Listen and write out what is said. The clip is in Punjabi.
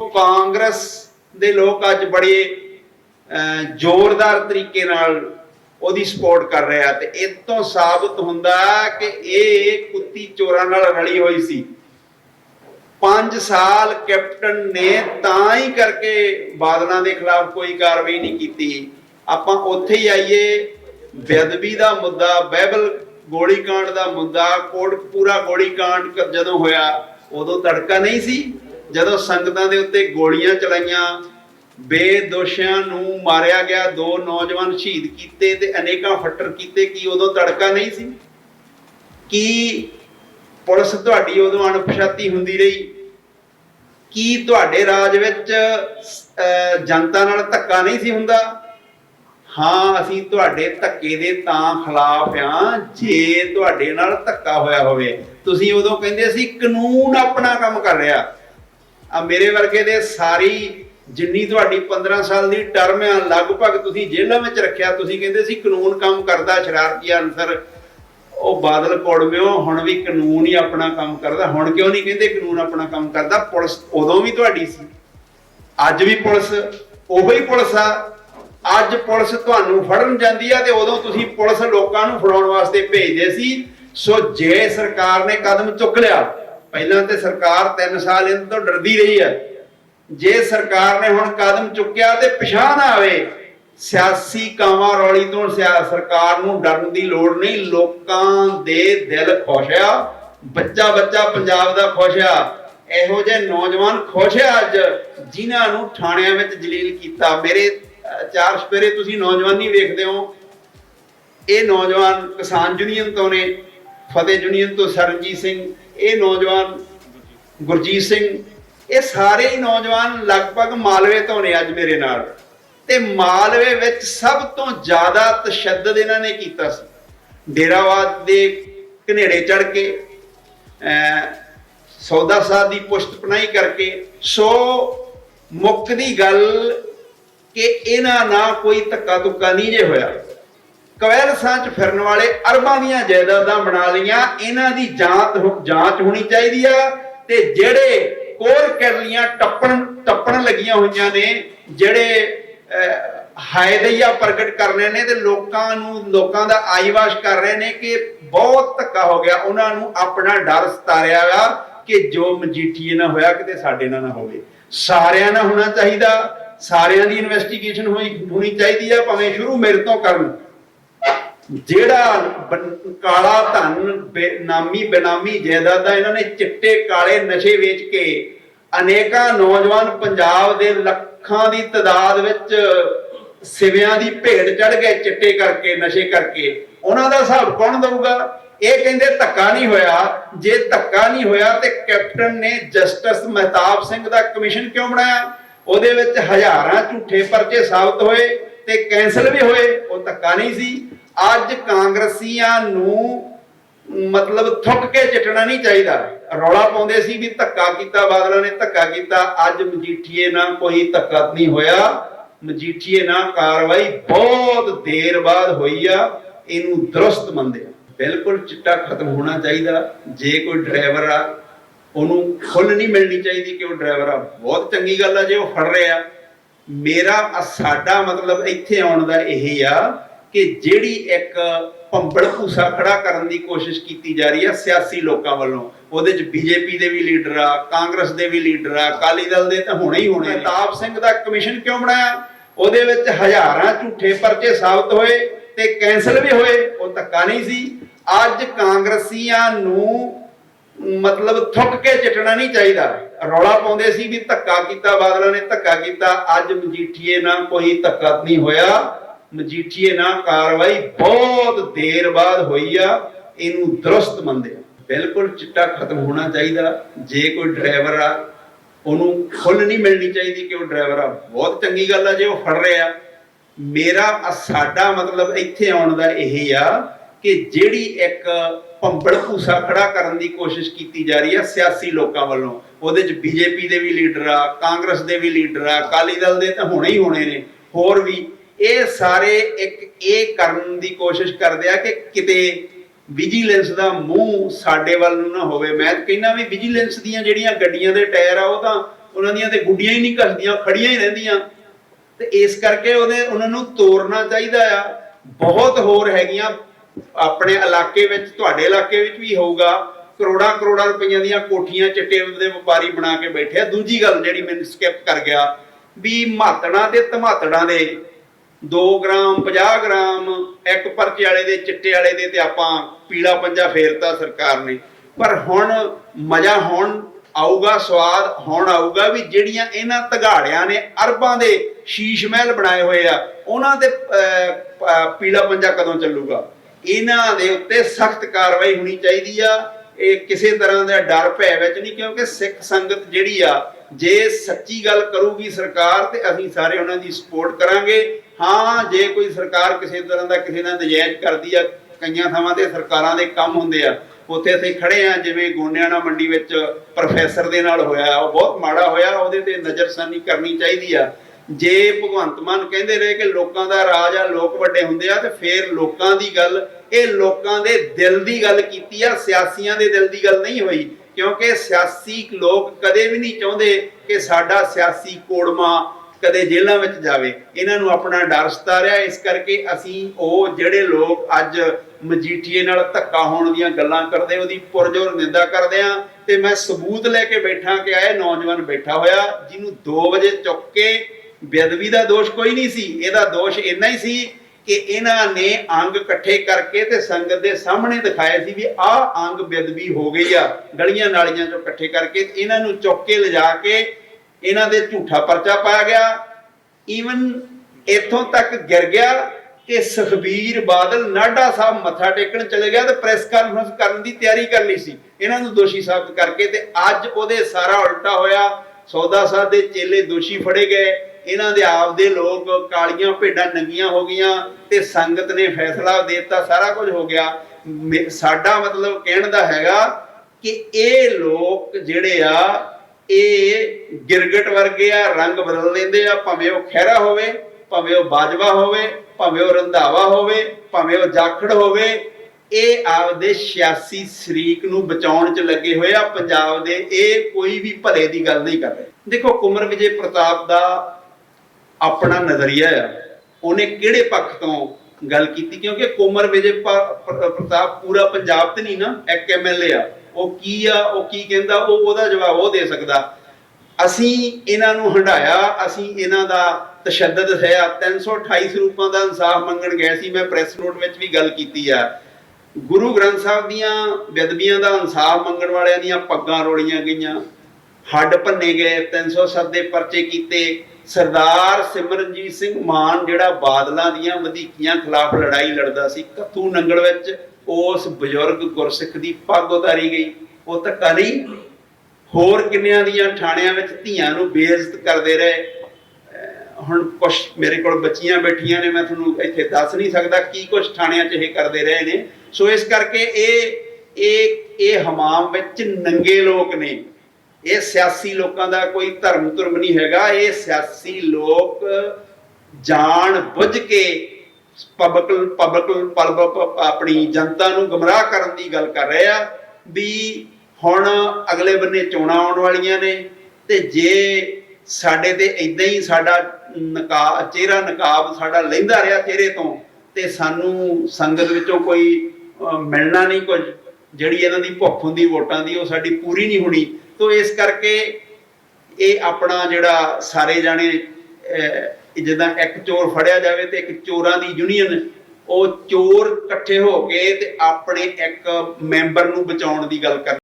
ਕਾਂਗਰਸ ਦੇ ਲੋਕ ਅੱਜ ਬੜੇ ਜ਼ੋਰਦਾਰ ਤਰੀਕੇ ਨਾਲ ਉਹਦੀ ਸਪੋਰਟ ਕਰ ਰਿਹਾ ਤੇ ਇਹ ਸਾਬਤ ਹੁੰਦਾ ਕਿ ਇਹ ਕੁੱਤੀ ਚੋਰਾਂ ਨਾਲ ਰਲੀ ਹੋਈ ਸੀ। 5 ਸਾਲ ਕੈਪਟਨ ਨੇ ਤਾਂ ਹੀ ਕਰਕੇ ਬਾਦਲਾਂ ਦੇ ਖਿਲਾਫ ਕੋਈ ਕਾਰਵਾਈ ਨਹੀਂ ਕੀਤੀ। ਆਪਾਂ ਉੱਥੇ ਹੀ ਆਈਏ, ਬੇਅਦਬੀ ਦਾ ਮੁੱਦਾ ਬਾਈਬਲ ਗੋਲੀकांड ਦਾ ਮੁੱਦਾ, ਕੋਟਪੂਰਾ ਗੋਲੀकांड ਜਦੋਂ ਹੋਇਆ, ਉਦੋਂ ਤੜਕਾ ਨਹੀਂ ਸੀ। ਜਦੋਂ ਸੰਗਤਾਂ ਦੇ ਉੱਤੇ ਗੋਲੀਆਂ ਚਲਾਈਆਂ ਬੇਦੋਸ਼ਿਆਂ ਨੂੰ ਮਾਰਿਆ ਗਿਆ ਦੋ ਨੌਜਵਾਨ ਸ਼ਹੀਦ ਕੀਤੇ ਤੇ ਅਨੇਕਾਂ ਫੱਟਰ ਕੀਤੇ ਕੀ ਉਦੋਂ ਤੜਕਾ ਨਹੀਂ ਸੀ? ਕੀ ਪੁਲਿਸ ਤੁਹਾਡੀ ਉਦੋਂ ਅਣਪਛਾਤੀ ਹੁੰਦੀ ਰਹੀ? ਕੀ ਤੁਹਾਡੇ ਰਾਜ ਵਿੱਚ ਅਹ, ਜਨਤਾ ਨਾਲ ਧੱਕਾ ਨਹੀਂ ਸੀ ਹੁੰਦਾ? ਹਾਂ ਅਸੀਂ ਤੁਹਾਡੇ ਧੱਕੇ ਦੇ ਤਾਂ ਖਿਲਾਫ ਆ ਜੇ ਤੁਹਾਡੇ ਨਾਲ ਧੱਕਾ ਹੋਇਆ ਹੋਵੇ। ਤੁਸੀਂ ਉਦੋਂ ਕਹਿੰਦੇ ਸੀ ਕਾਨੂੰਨ ਆਪਣਾ ਕੰਮ ਕਰ ਰਿਹਾ। ਆ ਮੇਰੇ ਵਰਗੇ ਦੇ ਸਾਰੀ ਜਿੰਨੀ ਤੁਹਾਡੀ 15 ਸਾਲ ਦੀ ਟਰਮ ਆ, ਲਗਭਗ ਤੁਸੀਂ ਜੇਲ੍ਹਾਂ ਵਿੱਚ ਰੱਖਿਆ, ਤੁਸੀਂ ਕਹਿੰਦੇ ਸੀ ਕਾਨੂੰਨ ਕੰਮ ਕਰਦਾ, ਸ਼ਰਾਰਤੀ ਅਨਸਰ। ਉਹ ਬਾਦਲ ਕੋੜਵਿਓ ਹੁਣ ਵੀ ਕਾਨੂੰਨ ਹੀ ਆਪਣਾ ਕੰਮ ਕਰਦਾ। ਹੁਣ ਕਿਉਂ ਨਹੀਂ ਕਹਿੰਦੇ ਕਾਨੂੰਨ ਆਪਣਾ ਕੰਮ ਕਰਦਾ? ਪੁਲਿਸ ਉਦੋਂ ਵੀ ਤੁਹਾਡੀ ਸੀ। ਅੱਜ ਵੀ ਪੁਲਿਸ, ਉਹੋ ਹੀ ਪੁਲਿਸ ਆ। ਅੱਜ ਪੁਲਿਸ ਤੁਹਾਨੂੰ ਫੜਨ ਜਾਂਦੀ ਆ ਤੇ ਉਦੋਂ ਤੁਸੀਂ ਪੁਲਿਸ ਲੋਕਾਂ ਨੂੰ ਫੜਾਉਣ ਵਾਸਤੇ ਭੇਜਦੇ ਸੀ। ਸੋ ਜੇ ਸਰਕਾਰ ਨੇ ਕਦਮ ਚੁੱਕ ਲਿਆ ਪਹਿਲਾਂ ਤੇ ਸਰਕਾਰ 3 ਸਾਲ ਇਹਨਾਂ ਤੋਂ ਡਰਦੀ ਰਹੀ ਹੈ। ਜੇ ਸਰਕਾਰ ਨੇ ਹੁਣ ਕਦਮ ਚੁੱਕਿਆ ਤੇ ਪਛਾਣ ਨਾ ਆਵੇ, ਸਿਆਸੀ ਕਾਵਾਂ ਰੌਲੀ ਤੋਂ ਸਰਕਾਰ ਨੂੰ ਡਰਨ ਦੀ ਲੋੜ ਨਹੀਂ, ਲੋਕਾਂ ਦੇ ਦਿਲ ਖੁਸ਼ ਬੱਚਾ ਬੱਚਾ ਪੰਜਾਬ ਦਾ ਖੁਸ਼ ਇਹੋ ਜਿਹੇ ਨੌਜਵਾਨ ਖੁਸ਼ ਆ ਅੱਜ, ਜਿਨ੍ਹਾਂ ਨੂੰ ਥਾਣਿਆਂ ਵਿੱਚ ਜਲੀਲ ਕੀਤਾ। ਮੇਰੇ ਚਾਰ ਸਪੇਰੇ ਤੁਸੀਂ ਨੌਜਵਾਨੀ ਵੇਖਦੇ ਹੋ। ਇਹ ਨੌਜਵਾਨ ਕਿਸਾਨ ਯੂਨੀਅਨ ਤੋਂ ਨੇ, ਫਤਿਹ ਯੂਨੀਅਨ ਤੋਂ ਸਰਨਜੀਤ ਸਿੰਘ ਇਹ ਨੌਜਵਾਨ ਗੁਰਜੀਤ ਸਿੰਘ ਇਹ ਸਾਰੇ ਹੀ ਨੌਜਵਾਨ ਲਗਭਗ ਮਾਲਵੇ ਤੋਂ ਨੇ ਅੱਜ ਮੇਰੇ ਨਾਲ। ਤੇ ਮਾਲਵੇ ਵਿੱਚ ਸਭ ਤੋਂ ਜ਼ਿਆਦਾ ਤਸ਼ੱਦਦ ਇਹਨਾਂ ਨੇ ਕੀਤਾ ਸੀ। ਡੇਰਾਵਾਦ ਦੇ ਘਨੇੜੇ ਚੜ ਕੇ ਅਹ, ਸੌਦਾ ਸਾਧ ਦੀ ਪੁਸ਼ਤ ਪਨਾਈ ਕਰਕੇ ਸੋ ਮੁੱਖ ਦੀ ਗੱਲ ਕਿ ਇਹਨਾਂ ਨਾਲ ਕੋਈ ਧੱਕਾ ਤੁੱਕਾ ਨਹੀਂ ਜੇ ਹੋਇਆ। ਕਵੈਲਸਾਂ 'ਚ ਫਿਰਨ ਵਾਲੇ ਅਰਬਾਂ ਦੀਆਂ ਜਾਇਦਾਦਾਂ ਬਣਾ ਲਈਆਂ। ਇਹਨਾਂ ਦੀ ਜਾਂਚ ਜਾਂਚ ਹੋਣੀ ਚਾਹੀਦੀ ਆ। ਤੇ ਜਿਹੜੇ ਕੋਰ ਕਰਲੀਆਂ ਟੱਪਣ ਟੱਪਣ ਲੱਗੀਆਂ ਹੋਈਆਂ ਨੇ, ਜਿਹੜੇ ਹਾਇਦਈਆ ਪ੍ਰਗਟ ਕਰ ਰਹੇ ਨੇ ਤੇ ਲੋਕਾਂ ਨੂੰ, ਲੋਕਾਂ ਦਾ ਆਈਵਾਸ਼ ਕਰ ਰਹੇ ਨੇ ਕਿ ਬਹੁਤ ਧੱਕਾ ਹੋ ਗਿਆ। ਉਹਨਾਂ ਨੂੰ ਆਪਣਾ ਡਰ ਸਤਾਰਿਆ ਗਾ ਕਿ ਜੋ ਮਜੀਠੀਏ ਨਾ ਹੋਇਆ ਕਿਤੇ ਸਾਡੇ ਨਾਲ ਨਾ ਹੋਵੇ। ਸਾਰਿਆਂ ਨਾਲ ਹੋਣਾ ਚਾਹੀਦਾ। ਸਾਰਿਆਂ ਦੀ ਇਨਵੈਸਟੀਗੇਸ਼ਨ ਹੋਈ, ਹੋਣੀ ਚਾਹੀਦੀ ਆ, ਭਾਵੇਂ ਸ਼ੁਰੂ ਮੇਰੇ ਤੋਂ ਕਰਨ। ਜਿਹੜਾ ਕਾਲਾ ਧਨ ਬੇ- ਬੇਨਾਮੀ ਜਾਇਦਾਦਾਂ ਇਹਨਾਂ ਨੇ ਚਿੱਟੇ ਕਾਲੇ ਨਸ਼ੇ ਵੇਚ ਕੇ ਅਨੇਕਾਂ ਨੌਜਵਾਨ ਪੰਜਾਬ ਦੇ ਲੱਖਾਂ ਦੀ ਤਾਦਾਦ ਵਿੱਚ ਸਿਵਿਆਂ ਦੀ ਭੇਡ ਚੜ ਗਏ ਚਿੱਟੇ ਕਰਕੇ, ਨਸ਼ੇ ਕਰਕੇ। ਉਹਨਾਂ ਦਾ ਹਿਸਾਬ ਕੌਣ ਦਊਗਾ? ਇਹ ਕਹਿੰਦੇ ਧੱਕਾ ਨਹੀਂ ਹੋਇਆ। ਜੇ ਧੱਕਾ ਨਹੀਂ ਹੋਇਆ ਤੇ ਕੈਪਟਨ ਨੇ ਜਸਟਿਸ ਮਹਿਤਾਬ ਸਿੰਘ ਦਾ ਕਮਿਸ਼ਨ ਕਿਉਂ ਬਣਾਇਆ? ਉਹਦੇ ਵਿੱਚ ਹਜ਼ਾਰਾਂ ਝੂਠੇ ਪਰਚੇ ਸਾਬਤ ਹੋਏ। ਤੇ ਕੈਂਸਲ ਵੀ ਹੋਏ, ਉਹ ਧੱਕਾ ਨਹੀਂ ਸੀ। ਅੱਜ ਕਾਂਗਰਸੀਆਂ ਨੂੰ ਮਤਲਬ ਥੁੱਕ ਕੇ ਚਟਣਾ ਨਹੀਂ ਚਾਹੀਦਾ। ਰੌਲਾ ਪਾਉਂਦੇ ਸੀ ਵੀ ਧੱਕਾ ਕੀਤਾ, ਬਾਦਲਾਂ ਨੇ ਧੱਕਾ ਕੀਤਾ। ਅੱਜ ਮਜੀਠੀਏ ਨਾਲ ਕੋਈ ਧੱਕਾ ਨਹੀਂ ਹੋਇਆ। ਮਜੀਠੀਏ ਨਾਲ ਕਾਰਵਾਈ ਬਹੁਤ ਦੇਰ ਬਾਅਦ ਹੋਈ ਆ। ਇਹਨੂੰ ਦਰੁਸਤ ਮੰਨਦੇ ਬਿਲਕੁਲ ਚਿੱਟਾ ਖਤਮ ਹੋਣਾ ਚਾਹੀਦਾ। ਜੇ ਕੋਈ ਡਰਾਈਵਰ ਆ, ਉਹਨੂੰ ਖੁੱਲ ਨਹੀਂ ਮਿਲਣੀ ਚਾਹੀਦੀ ਕਿ ਉਹ ਡਰਾਈਵਰ ਆ। ਬਹੁਤ ਚੰਗੀ ਗੱਲ ਆ, ਜੇ ਉਹ ਫੜ ਰਿਹਾ। ਮੇਰਾ ਸਾਡਾ ਮਤਲਬ ਇੱਥੇ ਆਉਣ ਦਾ ਇਹ ਆ ਕਿ ਜਿਹੜੀ ਇੱਕ ਭੰਬੜ ਭੂਸਾ ਖੜਾ ਕਰਨ ਦੀ ਕੋਸ਼ਿਸ਼ ਕੀਤੀ ਜਾ ਰਹੀ ਆ ਸਿਆਸੀ ਲੋਕਾਂ ਵੱਲੋਂ ਉਹਦੇ ਚ ਬੀਜੇਪੀ ਦੇ ਵੀ ਲੀਡਰ ਆ ਕਾਂਗਰਸ ਦੇ ਵੀ ਲੀਡਰ ਆ ਅਕਾਲੀ ਦਲ ਦੇ ਤਾਂ ਹੋਣੇ ਹੀ ਹੋਣੇ ਤਾਪ ਸਿੰਘ ਦਾ ਕਮਿਸ਼ਨ ਕਿਉਂ ਬਣਾਇਆ? ਉਹਦੇ ਵਿੱਚ ਹਜ਼ਾਰਾਂ ਝੂਠੇ ਪਰਚੇ ਸਾਬਤ ਹੋਏ ਤੇ ਕੈਂਸਲ ਵੀ ਹੋਏ ਉਹ ਧੱਕਾ ਨਹੀਂ ਸੀ। ਅੱਜ ਕਾਂਗਰਸੀਆਂ ਨੂੰ ਮਤਲਬ ਥੁੱਕ ਕੇ ਚਟਣਾ ਨਹੀਂ ਚਾਹੀਦਾ। ਰੌਲਾ ਪਾਉਂਦੇ ਸੀ ਵੀ ਧੱਕਾ ਕੀਤਾ, ਬਾਦਲਾਂ ਨੇ ਧੱਕਾ ਕੀਤਾ। ਅੱਜ ਮਜੀਠੀਏ ਨਾਲ ਕੋਈ ਧੱਕਾ ਨਹੀਂ ਹੋਇਆ। ਮਜੀਠੀਏ ਨਾਲ ਕਾਰਵਾਈ ਬਹੁਤ ਦੇਰ ਬਾਅਦ ਹੋਈ ਆ। ਇਹਨੂੰ ਦਰੁਸਤ ਮੰਨਦੇ ਬਿਲਕੁਲ ਚਿੱਟਾ ਖਤਮ ਹੋਣਾ ਚਾਹੀਦਾ। ਜੇ ਕੋਈ ਡਰਾਈਵਰ ਆ, ਉਹਨੂੰ ਖੁੱਲ ਨਹੀਂ ਮਿਲਣੀ ਚਾਹੀਦੀ ਕਿ ਉਹ ਡਰਾਈਵਰ ਆ। ਬਹੁਤ ਚੰਗੀ ਗੱਲ ਆ, ਜੇ ਉਹ ਫੜ ਰਿਹਾ। ਮੇਰਾ, ਸਾਡਾ ਮਤਲਬ ਇੱਥੇ ਆਉਣ ਦਾ ਇਹ ਆ ਕਿ ਜਿਹੜੀ ਇੱਕ ਭੰਬੜ ਭੂਸਾ ਖੜਾ ਕਰਨ ਦੀ ਕੋਸ਼ਿਸ਼ ਕੀਤੀ ਜਾ ਰਹੀ ਹੈ ਸਿਆਸੀ ਲੋਕਾਂ ਵੱਲੋਂ, ਉਹਦੇ ਚ ਬੀਜੇਪੀ ਦੇ ਵੀ ਲੀਡਰ ਆ, ਕਾਂਗਰਸ ਦੇ ਵੀ ਲੀਡਰ ਆ, ਅਕਾਲੀ ਦਲ ਦੇ ਤਾਂ ਹੋਣੇ ਹੀ ਹੋਣੇ ਨੇ, ਹੋਰ ਵੀ, ਇਹ ਸਾਰੇ ਇੱਕ ਇਹ ਕਰਨ ਦੀ ਕੋਸ਼ਿਸ਼ ਕਰਦੇ ਆ ਕਿ ਕਿਤੇ ਵਿਜੀਲੈਂਸ ਦਾ ਮੂੰਹ ਸਾਡੇ ਵੱਲ ਨੂੰ ਨਾ ਹੋਵੇ। ਮੈਂ ਕਹਿੰਦਾ ਵੀ ਵਿਜੀਲੈਂਸ ਦੀਆਂ ਜਿਹੜੀਆਂ ਗੱਡੀਆਂ ਦੇ ਟਾਇਰ ਆ, ਉਹ ਤਾਂ ਉਹਨਾਂ ਦੀਆਂ ਤੇ ਗੁੱਡੀਆਂ ਹੀ ਨਹੀਂ ਘਸਦੀਆਂ ਖੜੀਆਂ ਹੀ ਰਹਿੰਦੀਆਂ। ਤੇ ਇਸ ਕਰਕੇ ਉਹਦੇ ਉਹਨਾਂ ਨੂੰ ਤੋੜਨਾ ਚਾਹੀਦਾ ਆ। ਬਹੁਤ ਹੋਰ ਹੈਗੀਆਂ ਆਪਣੇ ਇਲਾਕੇ ਵਿੱਚ ਤੁਹਾਡੇ ਇਲਾਕੇ ਵਿੱਚ ਵੀ ਹੋਊਗਾ। ਕਰੋੜਾਂ ਕਰੋੜਾਂ ਰੁਪਈਆਂ ਦੀਆਂ ਕੋਠੀਆਂ ਚਿੱਟੇ ਦੇ ਵਪਾਰੀ ਬਣਾ ਕੇ ਬੈਠੇ ਆ। ਦੂਜੀ ਗੱਲ ਜਿਹੜੀ ਮੈਨੂੰ ਸਕਿਪ ਕਰ ਗਿਆ ਵੀ ਮਾਤੜਾਂ ਤੇ ਧਮਾਤੜਾਂ ਦੇ 2 ਗ੍ਰਾਮ 50 ਗ੍ਰਾਮ ਇੱਕ ਪਰਚੇ ਵਾਲੇ ਦੇ ਚਿੱਟੇ ਵਾਲੇ ਦੇ ਤੇ ਆਪਾਂ ਪੀਲਾ ਪੰਜਾ ਫੇਰਤਾ ਸਰਕਾਰ ਨੇ। ਪਰ ਹੁਣ ਮਜ਼ਾ ਹੁਣ ਆਊਗਾ ਸਵਾਦ ਹੁਣ ਆਊਗਾ ਵੀ ਜਿਹੜੀਆਂ ਇਹਨਾਂ ਤਗਾੜਿਆਂ ਨੇ ਅਰਬਾਂ ਦੇ ਸ਼ੀਸ਼ ਮਹਿਲ ਬਣਾਏ ਹੋਏ ਆ ਉਹਨਾਂ ਤੇ ਅਹ, ਪੀਲਾ ਪੰਜਾ ਕਦੋਂ ਚੱਲੂਗਾ? ਇਹਨਾਂ ਦੇ ਉੱਤੇ ਸਖਤ ਕਾਰਵਾਈ ਹੋਣੀ ਚਾਹੀਦੀ ਆ। ਇਹ ਕਿਸੇ ਤਰ੍ਹਾਂ ਦਾ ਡਰ ਭੈ ਵਿੱਚ ਨਹੀਂ, ਕਿਉਂਕਿ ਸਿੱਖ ਸੰਗਤ ਜਿਹੜੀ ਆ, ਜੇ ਸੱਚੀ ਗੱਲ ਕਰੂਗੀ ਸਰਕਾਰ ਤੇ ਅਸੀਂ ਸਾਰੇ ਉਹਨਾਂ ਦੀ ਸਪੋਰਟ ਕਰਾਂਗੇ। ਹਾਂ, ਜੇ ਕੋਈ ਸਰਕਾਰ ਕਿਸੇ ਤਰ੍ਹਾਂ ਦਾ ਕਿਸੇ ਨਾਲ ਨਜਾਇਜ਼ ਕਰਦੀ ਆ, ਕਈਆਂ ਥਾਵਾਂ ਤੇ ਸਰਕਾਰਾਂ ਦੇ ਕੰਮ ਹੁੰਦੇ ਆ, ਉੱਥੇ ਅਸੀਂ ਖੜੇ ਆ, ਜਿਵੇਂ ਗੋਨਿਆਣਾ ਮੰਡੀ ਵਿੱਚ ਪ੍ਰੋਫੈਸਰ ਦੇ ਨਾਲ ਹੋਇਆ, ਉਹ ਬਹੁਤ ਮਾੜਾ ਹੋਇਆ, ਉਹਦੇ ਤੇ ਨਜ਼ਰਸਾਨੀ ਕਰਨੀ ਚਾਹੀਦੀ ਆ। ਜੇ ਭਗਵੰਤ ਮਾਨ ਕਹਿੰਦੇ ਰਹੇ ਕਿ ਲੋਕਾਂ ਦਾ ਰਾਜ ਆ, ਲੋਕ ਵੱਡੇ ਹੁੰਦੇ ਆ, ਤੇ ਫੇਰ ਲੋਕਾਂ ਦੀ ਗੱਲ, ਇਹ ਲੋਕਾਂ ਦੇ ਦਿਲ ਦੀ ਗੱਲ ਕੀਤੀ ਆ, ਸਿਆਸੀਆਂ ਦੇ ਦਿਲ ਦੀ ਗੱਲ ਨਹੀਂ ਹੋਈ, ਕਿਉਂਕਿ ਸਿਆਸੀ ਲੋਕ ਕਦੇ ਵੀ ਨਹੀਂ ਚਾਹੁੰਦੇ ਕਿ ਸਾਡਾ ਸਿਆਸੀ ਕੋੜਮਾ ਕਦੇ ਜੇਲ੍ਹਾਂ ਵਿੱਚ ਜਾਵੇ। ਇਹਨਾਂ ਨੂੰ ਆਪਣਾ ਡਰ ਸਤਾਰਿਆ, ਇਸ ਕਰਕੇ ਅਸੀਂ ਉਹ ਜਿਹੜੇ ਲੋਕ ਅੱਜ ਮਜੀਠੀਏ ਨਾਲ ਧੱਕਾ ਹੋਣ ਦੀਆਂ ਗੱਲਾਂ ਕਰਦੇ, ਉਹਦੀ ਪੁਰਜੋਰ ਨਿੰਦਾ ਕਰਦੇ ਆ, ਤੇ ਮੈਂ ਸਬੂਤ ਲੈ ਕੇ ਬੈਠਾ ਕਿ ਇਹ ਨੌਜਵਾਨ ਬੈਠਾ ਹੋਇਆ, ਜਿਹਨੂੰ 2 ਵਜੇ ਚੁੱਕ ਕੇ ਬੇਅਦਬੀ ਦਾ ਦੋਸ਼ ਕੋਈ ਨਹੀਂ ਸੀ। ਇਹਦਾ ਦੋਸ਼ ਇੰਨਾ ਹੀ ਸੀ ਕਿ ਇਹਨਾਂ ਨੇ ਅੰਗ ਇਕੱਠੇ ਕਰਕੇ ਤੇ ਸੰਗਤ ਦੇ ਸਾਹਮਣੇ ਦਿਖਾਏ ਸੀ ਵੀ ਆਹ ਅੰਗ ਬੇਅਦਬੀ ਹੋ ਗਈ ਆ। ਗਲੀਆਂ ਨਾਲੀਆਂ ਚੋਂ ਇਕੱਠੇ ਕਰਕੇ ਇਹਨਾਂ ਨੂੰ ਚੁੱਕ ਕੇ ਲਿਜਾ ਕੇ ਇਹਨਾਂ ਦੇ ਝੂਠਾ ਪਰਚਾ ਪਾਇਆ ਗਿਆ। ਈਵਨ ਇੱਥੋਂ ਤੱਕ ਗਿਰ ਗਿਆ ਕਿ ਸੁਖਬੀਰ ਬਾਦਲ ਨਾਢਾ ਸਾਹਿਬ ਮੱਥਾ ਟੇਕਣ ਚਲੇ ਗਿਆ ਤੇ ਪ੍ਰੈਸ ਕਾਨਫਰੰਸ ਕਰਨ ਦੀ ਤਿਆਰੀ ਕਰ ਲਈ ਸੀ। ਇਹਨਾਂ ਨੂੰ ਦੋਸ਼ੀ ਸਾਬਤ ਕਰਕੇ ਤੇ ਅੱਜ ਉਹਦੇ ਸਾਰਾ ਉਲਟਾ ਹੋਇਆ। ਸੌਦਾ ਸਾਹਿਬ ਦੇ ਚੇਲੇ ਦੋਸ਼ੀ ਫੜੇ ਗਏ। ਇਹਨਾਂ ਦੇ ਆਪਦੇ ਲੋਕ ਕਾਲੀਆਂ ਭੇਡਾਂ ਨੰਗੀਆਂ ਹੋ ਗਈਆਂ ਤੇ ਸੰਗਤ ਨੇ ਫੈਸਲਾ ਦੇ ਦਿੱਤਾ, ਸਾਰਾ ਕੁਝ ਹੋ ਗਿਆ। ਸਾਡਾ ਮਤਲਬ ਕਹਿਣ ਦਾ ਹੈਗਾ ਕਿ ਇਹ ਲੋਕ ਜਿਹੜੇ ਆ, ਇਹ ਗਿਰਗਟ ਵਰਗੇ ਆ, ਰੰਗ ਬਦਲ ਲੈਂਦੇ ਆ, ਭਾਵੇਂ ਉਹ ਖਹਿਰਾ ਹੋਵੇ, ਭਾਵੇਂ ਉਹ ਬਾਜਵਾ ਹੋਵੇ, ਭਾਵੇਂ ਉਹ ਰੰਧਾਵਾ ਹੋਵੇ, ਭਾਵੇਂ ਉਹ ਜਾਖੜ ਹੋਵੇ, ਇਹ ਆਪਦੇ ਸਿਆਸੀ ਸ਼ਰੀਕ ਨੂੰ ਬਚਾਉਣ 'ਚ ਲੱਗੇ ਹੋਏ ਆ, ਪੰਜਾਬ ਦੇ ਇਹ ਕੋਈ ਵੀ ਭਲੇ ਦੀ ਗੱਲ ਨਹੀਂ ਕਰ ਰਹੇ ਦੇਖੋ, ਕੁਮਰ ਵਿਜੇ ਪ੍ਰਤਾਪ ਦਾ ਆਪਣਾ ਨਜ਼ਰੀਆ ਆ। ਉਹਨੇ ਕਿਹੜੇ ਪੱਖ ਤੋਂ ਗੱਲ ਕੀਤੀ? ਕਿਉਂਕਿ ਕੋਮਰ ਵਿਜੇ ਪ੍ਰਤਾਪ ਪੂਰਾ ਪੰਜਾਬ ਤੇ ਨਹੀਂ ਨਾ, ਇੱਕ ਐਮਐਲਏ ਆ। ਉਹ ਕੀ ਆ, ਉਹ ਕੀ ਕਹਿੰਦਾ, ਉਹ ਉਹਦਾ ਜਵਾਬ ਉਹ ਦੇ ਸਕਦਾ। ਅਸੀਂ ਇਹਨਾਂ ਨੂੰ ਹੰਡਾਇਆ ਅਸੀਂ ਇਹਨਾਂ ਦਾ ਤਸ਼ੱਦਦ ਸਹਿਆ 328 ਸਰੂਪਾਂ ਦਾ ਇਨਸਾਫ ਮੰਗਣ ਗਏ ਸੀ। ਮੈਂ ਪ੍ਰੈਸ ਨੋਟ ਵਿੱਚ ਵੀ ਗੱਲ ਕੀਤੀ ਆ। ਗੁਰੂ ਗ੍ਰੰਥ ਸਾਹਿਬ ਦੀਆਂ ਬੇਦਬੀਆਂ ਦਾ ਇਨਸਾਫ ਮੰਗਣ ਵਾਲਿਆਂ ਦੀਆਂ ਪੱਗਾਂ ਰੋਲੀਆਂ ਗਈਆਂ। ਹੱਡ ਭੰਨੇ ਗਏ 307 ਦੇ ਪਰਚੇ ਕੀਤੇ। ਸਰਦਾਰ ਸਿਮਰਨਜੀਤ ਸਿੰਘ ਮਾਨ ਜਿਹੜਾ ਬਾਦਲਾਂ ਦੀਆਂ ਵਧੀਕੀਆਂ ਖਿਲਾਫ ਲੜਾਈ ਲੜਦਾ ਸੀ ਕੱਥੂ ਨੰਗਲ ਵਿੱਚ ਉਸ ਬਜ਼ੁਰਗ ਗੁਰਸਿੱਖ ਦੀ ਪੱਗ ਉਤਾਰੀ ਗਈ। ਉਹ ਧੱਕਾ ਨਹੀਂ, ਹੋਰ ਕਿੰਨਿਆਂ ਦੀਆਂ ਥਾਣਿਆਂ ਵਿੱਚ ਧੀਆਂ ਨੂੰ ਬੇਇੱਜ਼ਤ ਕਰਦੇ ਰਹੇ। ਹੁਣ ਕੁਝ ਮੇਰੇ ਕੋਲ ਬੱਚੀਆਂ ਬੈਠੀਆਂ ਨੇ, ਮੈਂ ਤੁਹਾਨੂੰ ਇੱਥੇ ਦੱਸ ਨਹੀਂ ਸਕਦਾ ਕੀ ਕੁਝ ਥਾਣਿਆਂ 'ਚ ਇਹ ਕਰਦੇ ਰਹੇ ਨੇ। ਸੋ ਇਸ ਕਰਕੇ ਇਹ ਇਹ ਇਹ ਹਮਾਮ ਵਿੱਚ ਨੰਗੇ ਲੋਕ ਨੇ। ਇਹ ਸਿਆਸੀ ਲੋਕਾਂ ਦਾ ਕੋਈ ਧਰਮ ਧਰਮ ਨਹੀਂ ਹੈਗਾ, ਇਹ ਸਿਆਸੀ ਲੋਕ ਜਾਣ ਬੁੱਝ ਕੇ ਪਬਲਿਕ ਪਬਲਿਕ ਆਪਣੀ ਜਨਤਾ ਨੂੰ ਗਮਰਾਹ ਕਰਨ ਦੀ ਗੱਲ ਕਰ ਰਹੇ ਆ ਵੀ ਹੁਣ ਅਗਲੇ ਬੰਨੇ ਚੋਣਾਂ ਆਉਣ ਵਾਲੀਆਂ ਨੇ ਤੇ ਜੇ ਸਾਡੇ ਤੇ ਇਦਾਂ ਹੀ ਸਾਡਾ ਨਕਾਬ ਚਿਹਰਾ ਨਕਾਬ ਸਾਡਾ ਲੈਂਦਾ ਰਿਹਾ ਚਿਹਰੇ ਤੋਂ ਤੇ ਸਾਨੂੰ ਸੰਗਤ ਵਿੱਚੋਂ ਕੋਈ ਮਿਲਣਾ ਨਹੀਂ, ਕੁਝ, ਜਿਹੜੀ ਇਹਨਾਂ ਦੀ ਭੁੱਖ ਹੁੰਦੀ ਵੋਟਾਂ ਦੀ ਉਹ ਸਾਡੀ ਪੂਰੀ ਨਹੀਂ ਹੋਣੀ ਤੋਂ ਇਸ ਕਰਕੇ ਇਹ ਆਪਣਾ ਜਿਹੜਾ ਸਾਰੇ ਜਾਣੇ ਅਹ, ਜਿੱਦਾਂ ਇੱਕ ਚੋਰ ਫੜਿਆ ਜਾਵੇ ਤੇ ਇੱਕ ਚੋਰਾਂ ਦੀ ਯੂਨੀਅਨ ਉਹ ਚੋਰ ਇਕੱਠੇ ਹੋ ਕੇ ਤੇ ਆਪਣੇ ਇੱਕ ਮੈਂਬਰ ਨੂੰ ਬਚਾਉਣ ਦੀ ਗੱਲ ਕਰ